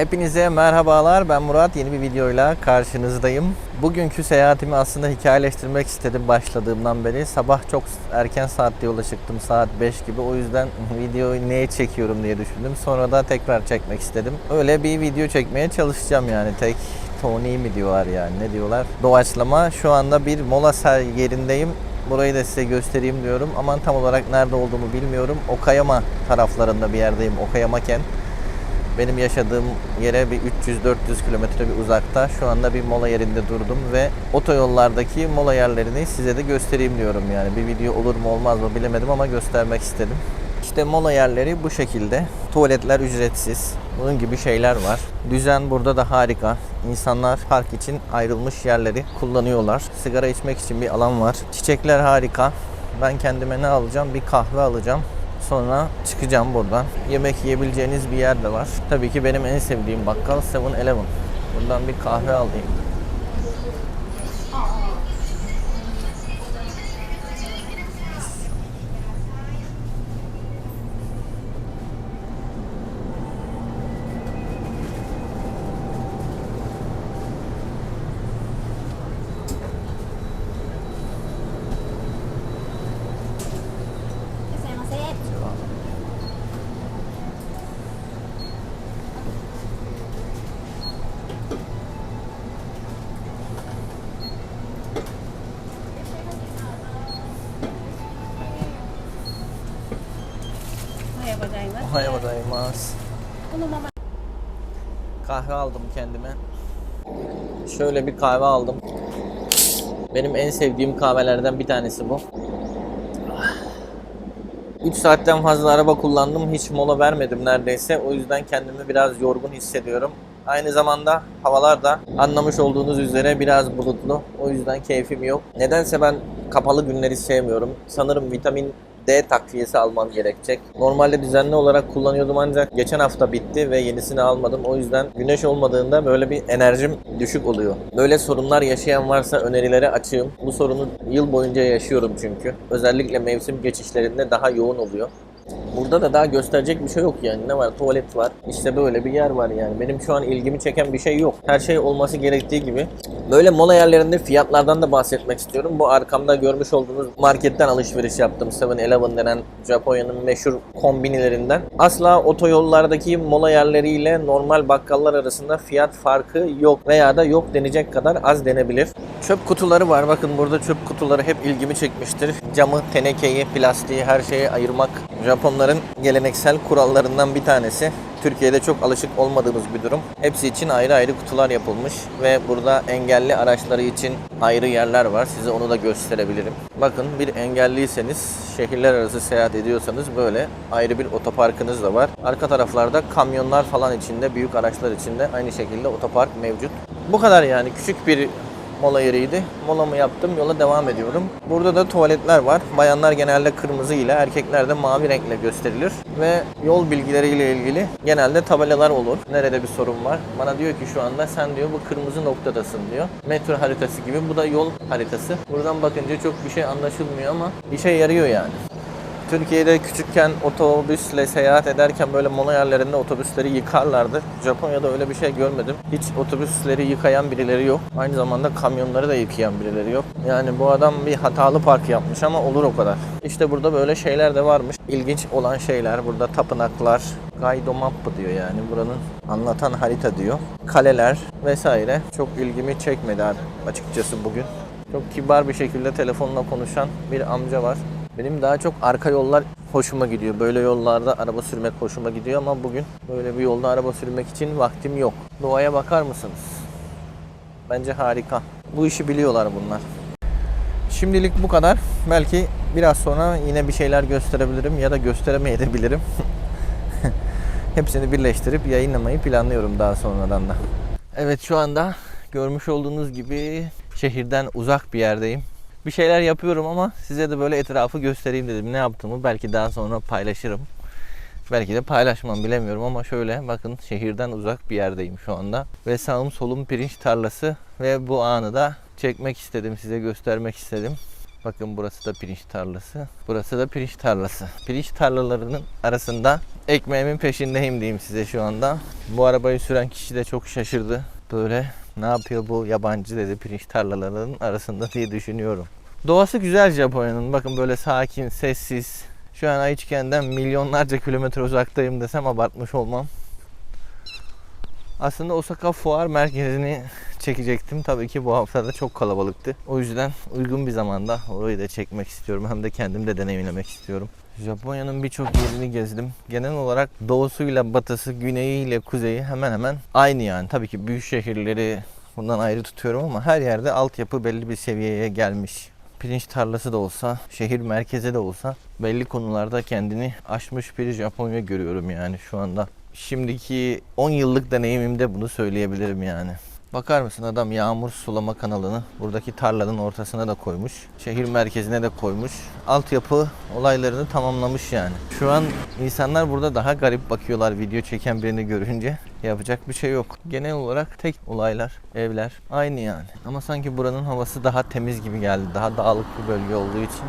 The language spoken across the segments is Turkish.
Hepinize merhabalar. Ben Murat. Yeni bir videoyla karşınızdayım. Bugünkü seyahatimi aslında hikayeleştirmek istedim başladığımdan beri. Sabah çok erken saatte yola çıktım. Saat 5 gibi. O yüzden videoyu neye çekiyorum diye düşündüm. Sonra da tekrar çekmek istedim. Öyle bir video çekmeye çalışacağım yani. Tek Tony mi diyorlar yani ne diyorlar. Doğaçlama. Şu anda bir mola yerindeyim. Burayı da size göstereyim diyorum. Ama tam olarak nerede olduğumu bilmiyorum. Okayama taraflarında bir yerdeyim. Okayama kent. Benim yaşadığım yere bir 300-400 kilometre bir uzakta. Şu anda bir mola yerinde durdum ve otoyollardaki mola yerlerini size de göstereyim diyorum yani. Bir video olur mu olmaz mı bilemedim ama göstermek istedim. İşte mola yerleri bu şekilde. Tuvaletler ücretsiz. Bunun gibi şeyler var. Düzen burada da harika. İnsanlar park için ayrılmış yerleri kullanıyorlar. Sigara içmek için bir alan var. Çiçekler harika. Ben kendime ne alacağım? Bir kahve alacağım. Sonra çıkacağım buradan. Yemek yiyebileceğiniz bir yer de var. Tabii ki benim en sevdiğim bakkal 7-Eleven. Buradan bir kahve alayım. Ohayou gozaimasu. Kahve aldım kendime. Şöyle bir kahve aldım. Benim en sevdiğim kahvelerden bir tanesi bu. 3 saatten fazla araba kullandım. Hiç mola vermedim neredeyse. O yüzden kendimi biraz yorgun hissediyorum. Aynı zamanda havalar da anlamış olduğunuz üzere biraz bulutlu. O yüzden keyfim yok. Nedense ben kapalı günleri sevmiyorum. Sanırım vitamin D takviyesi almam gerekecek. Normalde düzenli olarak kullanıyordum ancak geçen hafta bitti ve yenisini almadım. O yüzden güneş olmadığında böyle bir enerjim düşük oluyor. Böyle sorunlar yaşayan varsa önerilere açığım. Bu sorunu yıl boyunca yaşıyorum çünkü. Özellikle mevsim geçişlerinde daha yoğun oluyor. Burada da daha gösterecek bir şey yok yani. Ne var? Tuvalet var. İşte böyle bir yer var yani. Benim şu an ilgimi çeken bir şey yok. Her şey olması gerektiği gibi. Böyle mola yerlerinde fiyatlardan da bahsetmek istiyorum. Bu arkamda görmüş olduğunuz marketten alışveriş yaptım. 7-Eleven denen Japonya'nın meşhur kombinilerinden. Asla otoyollardaki mola yerleriyle normal bakkallar arasında fiyat farkı yok veya da yok denecek kadar az denebilir. Çöp kutuları var. Bakın burada çöp kutuları hep ilgimi çekmiştir. Camı, tenekeyi, plastiği her şeyi ayırmak Japonların geleneksel kurallarından bir tanesi. Türkiye'de çok alışık olmadığımız bir durum. Hepsi için ayrı ayrı kutular yapılmış ve burada engelli araçları için ayrı yerler var. Size onu da gösterebilirim. Bakın bir engelliyseniz, şehirler arası seyahat ediyorsanız böyle ayrı bir otoparkınız da var. Arka taraflarda kamyonlar falan içinde, büyük araçlar içinde aynı şekilde otopark mevcut. Bu kadar yani küçük bir mola yeriydi. Molamı yaptım, yola devam ediyorum. Burada da tuvaletler var. Bayanlar genelde kırmızı ile, erkekler de mavi renkle gösterilir. Ve yol bilgileriyle ilgili genelde tabelalar olur. Nerede bir sorun var? Bana diyor ki şu anda sen diyor bu kırmızı noktadasın diyor. Metro haritası gibi. Bu da yol haritası. Buradan bakınca çok bir şey anlaşılmıyor ama işe yarıyor yani. Türkiye'de küçükken otobüsle seyahat ederken böyle mola yerlerinde otobüsleri yıkarlardı. Japonya'da öyle bir şey görmedim. Hiç otobüsleri yıkayan birileri yok. Aynı zamanda kamyonları da yıkayan birileri yok. Yani bu adam bir hatalı park yapmış ama olur o kadar. İşte burada böyle şeyler de varmış. İlginç olan şeyler burada tapınaklar, Gaido Map diyor yani buranın anlatan harita diyor. Kaleler vesaire çok ilgimi çekmedi açıkçası bugün. Çok kibar bir şekilde telefonla konuşan bir amca var. Benim daha çok arka yollar hoşuma gidiyor. Böyle yollarda araba sürmek hoşuma gidiyor ama bugün böyle bir yolda araba sürmek için vaktim yok. Doğaya bakar mısınız? Bence harika. Bu işi biliyorlar bunlar. Şimdilik bu kadar. Belki biraz sonra yine bir şeyler gösterebilirim ya da gösteremeyebilirim. Hepsini birleştirip yayınlamayı planlıyorum daha sonradan da. Evet şu anda görmüş olduğunuz gibi şehirden uzak bir yerdeyim. Bir şeyler yapıyorum ama size de böyle etrafı göstereyim dedim. Ne yaptığımı belki daha sonra paylaşırım. Belki de paylaşmam bilemiyorum ama şöyle bakın şehirden uzak bir yerdeyim şu anda. Ve sağım solum pirinç tarlası ve bu anı da çekmek istedim size göstermek istedim. Bakın burası da pirinç tarlası. Burası da pirinç tarlası. Pirinç tarlalarının arasında ekmeğimin peşindeyim diyeyim size şu anda. Bu arabayı süren kişi de çok şaşırdı. Böyle ne yapıyor bu yabancı dedi pirinç tarlalarının arasında diye düşünüyorum. Doğası güzel Japonya'nın. Bakın böyle sakin, sessiz. Şu an Aichiken'den milyonlarca kilometre uzaktayım desem abartmış olmam. Aslında Osaka Fuar Merkezi'ni çekecektim. Tabii ki bu hafta çok kalabalıktı. O yüzden uygun bir zamanda orayı da çekmek istiyorum. Hem de kendim de deneyimlemek istiyorum. Japonya'nın birçok yerini gezdim. Genel olarak doğusuyla batısı, güneyiyle kuzeyi hemen hemen aynı yani. Tabii ki büyük şehirleri bundan ayrı tutuyorum ama her yerde altyapı belli bir seviyeye gelmiş. Pirinç tarlası da olsa, şehir merkezi de olsa belli konularda kendini aşmış bir Japonya görüyorum yani şu anda. Şimdiki 10 yıllık deneyimimde bunu söyleyebilirim yani. Bakar mısın adam yağmur sulama kanalını buradaki tarlanın ortasına da koymuş. Şehir merkezine de koymuş. Altyapı olaylarını tamamlamış yani. Şu an insanlar burada daha garip bakıyorlar video çeken birini görünce. Yapacak bir şey yok. Genel olarak tek olaylar, evler aynı yani. Ama sanki buranın havası daha temiz gibi geldi. Daha dağlık bir bölge olduğu için.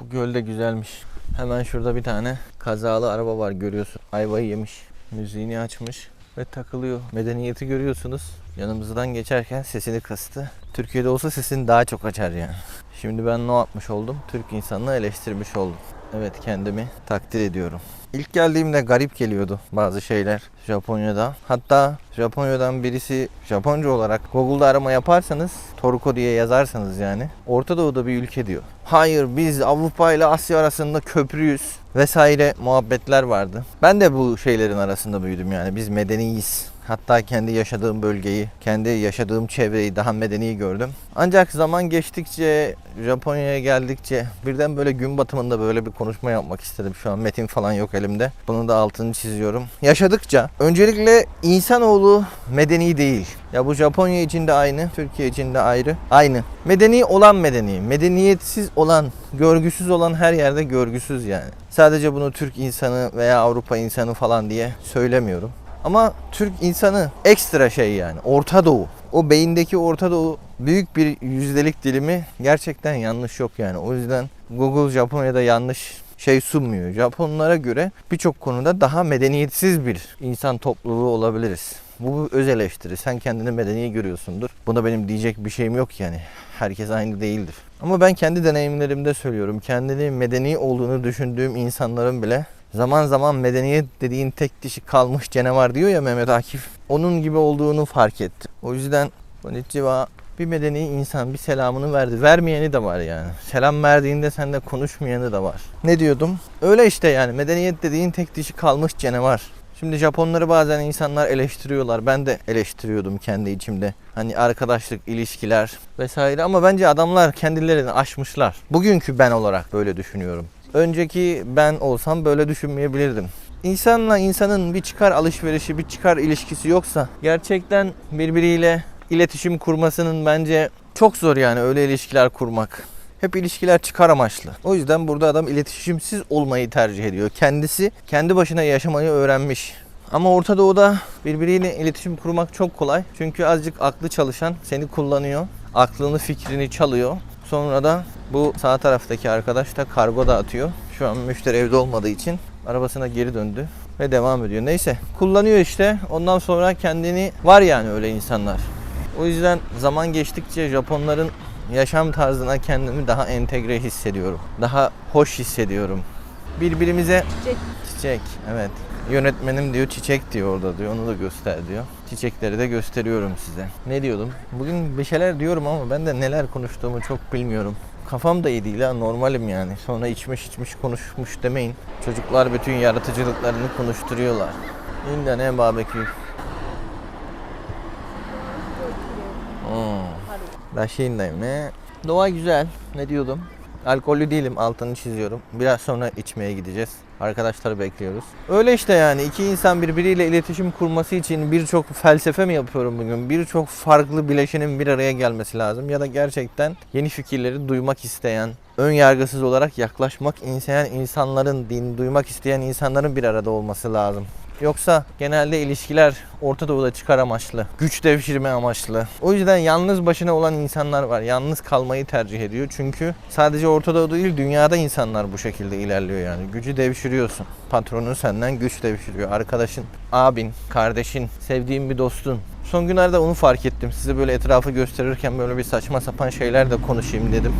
Bu göl de güzelmiş. Hemen şurada bir tane kazalı araba var görüyorsun. Ayvayı yemiş. Müziğini açmış ve takılıyor. Medeniyeti görüyorsunuz. Yanımızdan geçerken sesini kıstı. Türkiye'de olsa sesini daha çok açar yani. Şimdi ben ne yapmış oldum? Türk insanını eleştirmiş oldum. Evet kendimi takdir ediyorum. İlk geldiğimde garip geliyordu bazı şeyler Japonya'da. Hatta Japonya'dan birisi Japonca olarak Google'da arama yaparsanız Toruko diye yazarsanız yani Orta Doğu'da bir ülke diyor. Hayır biz Avrupa ile Asya arasında köprüyüz vesaire muhabbetler vardı. Ben de bu şeylerin arasında büyüdüm yani biz medeniyiz. Hatta kendi yaşadığım bölgeyi, kendi yaşadığım çevreyi daha medeni gördüm. Ancak zaman geçtikçe, Japonya'ya geldikçe birden böyle gün batımında böyle bir konuşma yapmak istedim. Şu an metin falan yok elimde. Bunun da altını çiziyorum. Yaşadıkça öncelikle insanoğlu medeni değil. Ya bu Japonya için de aynı, Türkiye için de ayrı. Aynı. Medeni olan medeni, medeniyetsiz olan, görgüsüz olan her yerde görgüsüz yani. Sadece bunu Türk insanı veya Avrupa insanı falan diye söylemiyorum. Ama Türk insanı ekstra şey yani. Orta Doğu. O beyindeki Orta Doğu büyük bir yüzdelik dilimi gerçekten yanlış yok yani. O yüzden Google Japonya'da yanlış şey sunmuyor. Japonlara göre birçok konuda daha medeniyetsiz bir insan topluluğu olabiliriz. Bu öz eleştiri. Sen kendini medeni görüyorsundur. Buna benim diyecek bir şeyim yok yani. Herkes aynı değildir. Ama ben kendi deneyimlerimde söylüyorum. Kendini medeni olduğunu düşündüğüm insanların bile zaman zaman medeniyet dediğin tek dişi kalmış canavar diyor ya Mehmet Akif. Onun gibi olduğunu fark ettim. O yüzden konnichiwa bir medeni insan bir selamını verdi. Vermeyeni de var yani. Selam verdiğinde sende konuşmayanı da var. Ne diyordum? Öyle işte yani medeniyet dediğin tek dişi kalmış canavar. Şimdi Japonları bazen insanlar eleştiriyorlar. Ben de eleştiriyordum kendi içimde. Hani arkadaşlık, ilişkiler vesaire ama bence adamlar kendilerini aşmışlar. Bugünkü ben olarak böyle düşünüyorum. Önceki ben olsam böyle düşünmeyebilirdim. İnsanla insanın bir çıkar alışverişi, bir çıkar ilişkisi yoksa gerçekten birbiriyle iletişim kurmasının bence çok zor yani öyle ilişkiler kurmak. Hep ilişkiler çıkar amaçlı. O yüzden burada adam iletişimsiz olmayı tercih ediyor. Kendisi kendi başına yaşamayı öğrenmiş. Ama Orta Doğu'da birbiriyle iletişim kurmak çok kolay. Çünkü azıcık aklı çalışan seni kullanıyor. Aklını fikrini çalıyor. Sonra da bu sağ taraftaki arkadaş da kargo dağıtıyor. Şu an müşteri evde olmadığı için arabasına geri döndü ve devam ediyor. Neyse kullanıyor işte. Ondan sonra kendini var yani öyle insanlar. O yüzden zaman geçtikçe Japonların yaşam tarzına kendimi daha entegre hissediyorum. Daha hoş hissediyorum. Birbirimize Çiçek. çiçek evet. Yönetmenim diyor çiçek diyor orada diyor. Onu da göster diyor. Çiçekleri de gösteriyorum size. Ne diyordum? Bugün bir şeyler diyorum ama ben de neler konuştuğumu çok bilmiyorum. Kafam da iyi değil ha normalim yani. Sonra içmiş içmiş konuşmuş demeyin. Çocuklar bütün yaratıcılıklarını konuşturuyorlar. İnda ne barbekü. Raşindayım ne? Doğa güzel. Ne diyordum? Alkollü değilim altını çiziyorum. Biraz sonra içmeye gideceğiz. Arkadaşları bekliyoruz. Öyle işte yani iki insan birbiriyle iletişim kurması için birçok felsefe mi yapıyorum bugün? Birçok farklı bileşenin bir araya gelmesi lazım. Ya da gerçekten yeni fikirleri duymak isteyen, ön yargısız olarak yaklaşmak isteyen insanların, din duymak isteyen insanların bir arada olması lazım. Yoksa genelde ilişkiler Orta Doğu'da çıkar amaçlı, güç devşirme amaçlı. O yüzden yalnız başına olan insanlar var. Yalnız kalmayı tercih ediyor. Çünkü sadece Orta Doğu'da değil, dünyada insanlar bu şekilde ilerliyor yani. Gücü devşiriyorsun. Patronun senden güç devşiriyor. Arkadaşın, abin, kardeşin, sevdiğin bir dostun. Son günlerde onu fark ettim. Size böyle etrafı gösterirken böyle bir saçma sapan şeyler de konuşayım dedim.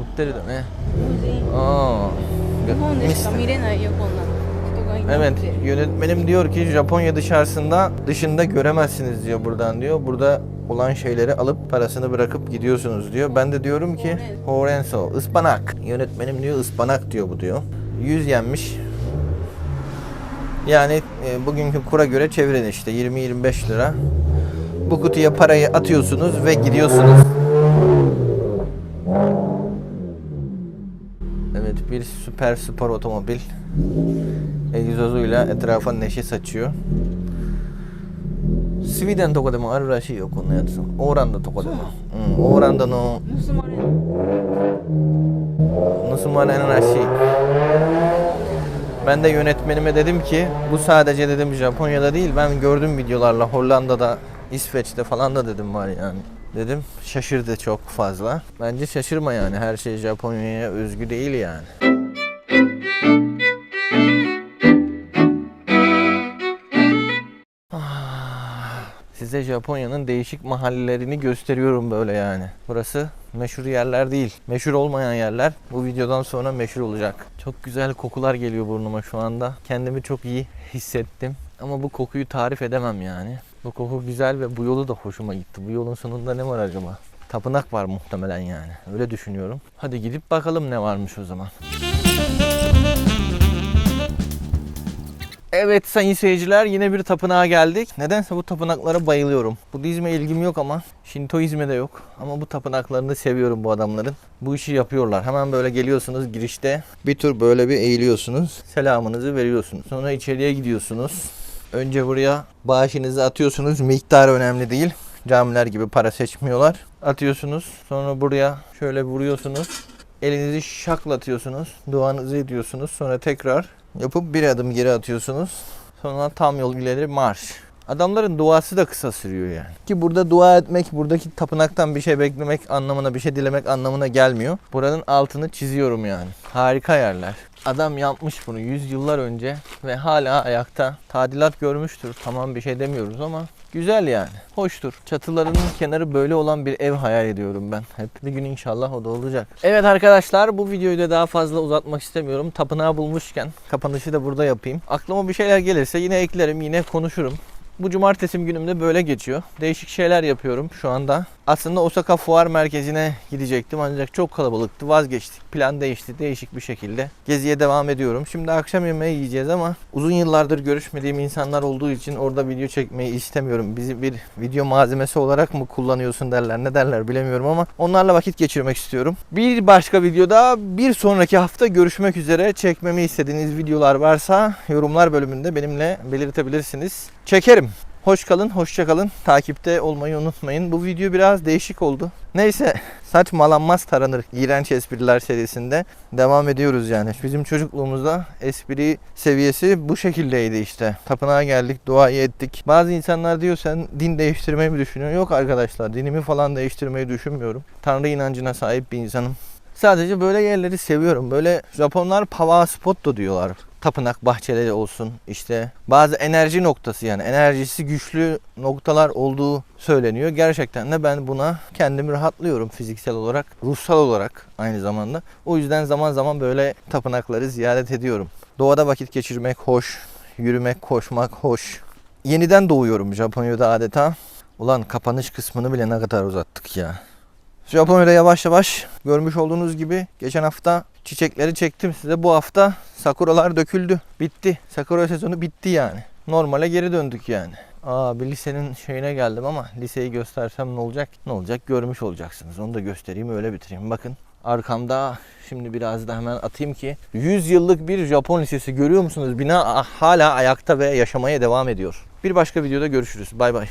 Utteri'de ne? Aa. 日本でしか Mis- 見れないよこんなの人がいな Evet, くて yönetmenim diyor ki Japonya dışarısında dışında göremezsiniz diyor buradan diyor. Burada olan şeyleri alıp parasını bırakıp gidiyorsunuz diyor. Ben de diyorum ki Horenso, ıspanak. Yönetmenim diyor ıspanak diyor bu diyor. 100 yenmiş. Yani e, bugünkü kura göre çevirin işte 20-25 lira. Bu kutuya parayı atıyorsunuz ve gidiyorsunuz. süper spor otomobil egzozuyla etrafa neşe saçıyor. Sweden とかでもあるらしいよこんなやつオーランドとかでもうんオーランドの盗まれる盗まれるらしいben de yönetmenime dedim ki bu sadece dedim Japonya'da değil ben gördüm videolarla Hollanda'da İsveç'te falan da dedim var yani dedim şaşırdı çok fazla bence şaşırma yani her şey Japonya'ya özgü değil yani Size Japonya'nın değişik mahallelerini gösteriyorum böyle yani. Burası meşhur yerler değil. Meşhur olmayan yerler bu videodan sonra meşhur olacak. Çok güzel kokular geliyor burnuma şu anda. Kendimi çok iyi hissettim. Ama bu kokuyu tarif edemem yani. Bu koku güzel ve bu yolu da hoşuma gitti. Bu yolun sonunda ne var acaba? Tapınak var muhtemelen yani. Öyle düşünüyorum. Hadi gidip bakalım ne varmış o zaman. Evet sayın seyirciler yine bir tapınağa geldik. Nedense bu tapınaklara bayılıyorum. Budizme ilgim yok ama Şintoizme de yok. Ama bu tapınaklarını seviyorum bu adamların. Bu işi yapıyorlar. Hemen böyle geliyorsunuz girişte. Bir tur böyle bir eğiliyorsunuz. Selamınızı veriyorsunuz. Sonra içeriye gidiyorsunuz. Önce buraya bağışınızı atıyorsunuz. Miktar önemli değil. Camiler gibi para seçmiyorlar. Atıyorsunuz. Sonra buraya şöyle vuruyorsunuz. Elinizi şaklatıyorsunuz. Duanızı ediyorsunuz. Sonra tekrar yapıp bir adım geri atıyorsunuz. Sonra tam yol ileri marş. Adamların duası da kısa sürüyor yani. Ki burada dua etmek, buradaki tapınaktan bir şey beklemek anlamına, bir şey dilemek anlamına gelmiyor. Buranın altını çiziyorum yani. Harika yerler. Adam yapmış bunu 100 yıllar önce ve hala ayakta. Tadilat görmüştür. Tamam bir şey demiyoruz ama güzel yani. Hoştur. Çatılarının kenarı böyle olan bir ev hayal ediyorum ben. Hep bir gün inşallah o da olacak. Evet arkadaşlar bu videoyu da daha fazla uzatmak istemiyorum. Tapınağı bulmuşken kapanışı da burada yapayım. Aklıma bir şeyler gelirse yine eklerim, yine konuşurum. Bu cumartesi günümde böyle geçiyor. Değişik şeyler yapıyorum şu anda. Aslında Osaka Fuar Merkezi'ne gidecektim ancak çok kalabalıktı. Vazgeçtik. Plan değişti. Değişik bir şekilde geziye devam ediyorum. Şimdi akşam yemeği yiyeceğiz ama uzun yıllardır görüşmediğim insanlar olduğu için orada video çekmeyi istemiyorum. Bizi bir video malzemesi olarak mı kullanıyorsun derler ne derler bilemiyorum ama onlarla vakit geçirmek istiyorum. Bir başka videoda bir sonraki hafta görüşmek üzere. Çekmemi istediğiniz videolar varsa yorumlar bölümünde benimle belirtebilirsiniz. Çekerim. Hoş kalın, hoşça kalın. Takipte olmayı unutmayın. Bu video biraz değişik oldu. Neyse, saç malanmaz taranır. İğrenç espriler serisinde devam ediyoruz yani. Bizim çocukluğumuzda espri seviyesi bu şekildeydi işte. Tapınağa geldik, duayı ettik. Bazı insanlar diyor sen din değiştirmeyi mi düşünüyorsun? Yok arkadaşlar, dinimi falan değiştirmeyi düşünmüyorum. Tanrı inancına sahip bir insanım. Sadece böyle yerleri seviyorum. Böyle Japonlar power spot da diyorlar. Tapınak bahçeleri olsun işte bazı enerji noktası yani enerjisi güçlü noktalar olduğu söyleniyor. Gerçekten de ben buna kendimi rahatlıyorum fiziksel olarak, ruhsal olarak aynı zamanda. O yüzden zaman zaman böyle tapınakları ziyaret ediyorum. Doğada vakit geçirmek hoş, yürümek, koşmak hoş. Yeniden doğuyorum Japonya'da adeta. Ulan kapanış kısmını bile ne kadar uzattık ya. Japonya'da yavaş yavaş görmüş olduğunuz gibi geçen hafta çiçekleri çektim size. Bu hafta sakuralar döküldü. Bitti. Sakura sezonu bitti yani. Normale geri döndük yani. Aa bir lisenin şeyine geldim ama liseyi göstersem ne olacak? Ne olacak? Görmüş olacaksınız. Onu da göstereyim öyle bitireyim. Bakın arkamda şimdi biraz da hemen atayım ki 100 yıllık bir Japon lisesi görüyor musunuz? Bina hala ayakta ve yaşamaya devam ediyor. Bir başka videoda görüşürüz. Bay bay.